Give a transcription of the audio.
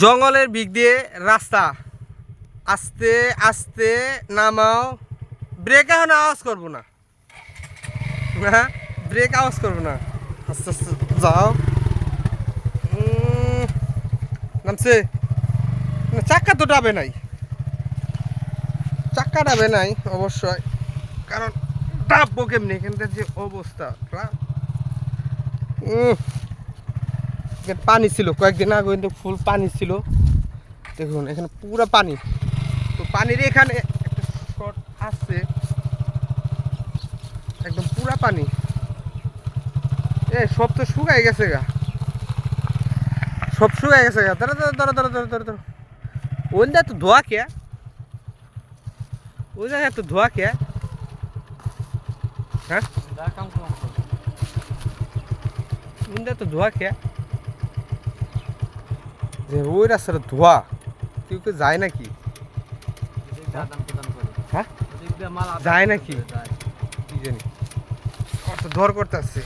জঙ্গলের দিক দিয়ে রাস্তা। আস্তে আস্তে নামাও। ব্রেক এখন আওয়াজ করব না। হ্যাঁ ব্রেক আওয়াজ করব না। আস্তে আস্তে যাও। নামছে। চাক্কা তো ডাবে নাই। চাক্কা ডাবে নাই অবশ্যই। কারণ ডাববো কেমনি? এখানকার যে অবস্থা এখানে পানি ছিল কয়েকদিন আগে কিন্তু ফুল পানি ছিল। দেখুন এখানে পুরো পানি। তো পানির এখানে একটা আসছে একদম পুরা পানি। এ সব তো শুকাই গেছে গা। সব শুকাই গেছে গা। ধরো ধরো ধরো ধরো ধরো ধরো ধরো। ওই জায়গায় তো ধোয়া কে? ওই জায়গায় তো ধোয়া কে? হ্যাঁ? তো ধোয়া কে? যে ওই রাস্তাটা ধোয়া। কেউ কেউ যায় নাকি? হ্যাঁ? যায় নাকি? কি জানি। কত ধর করতে আসছে।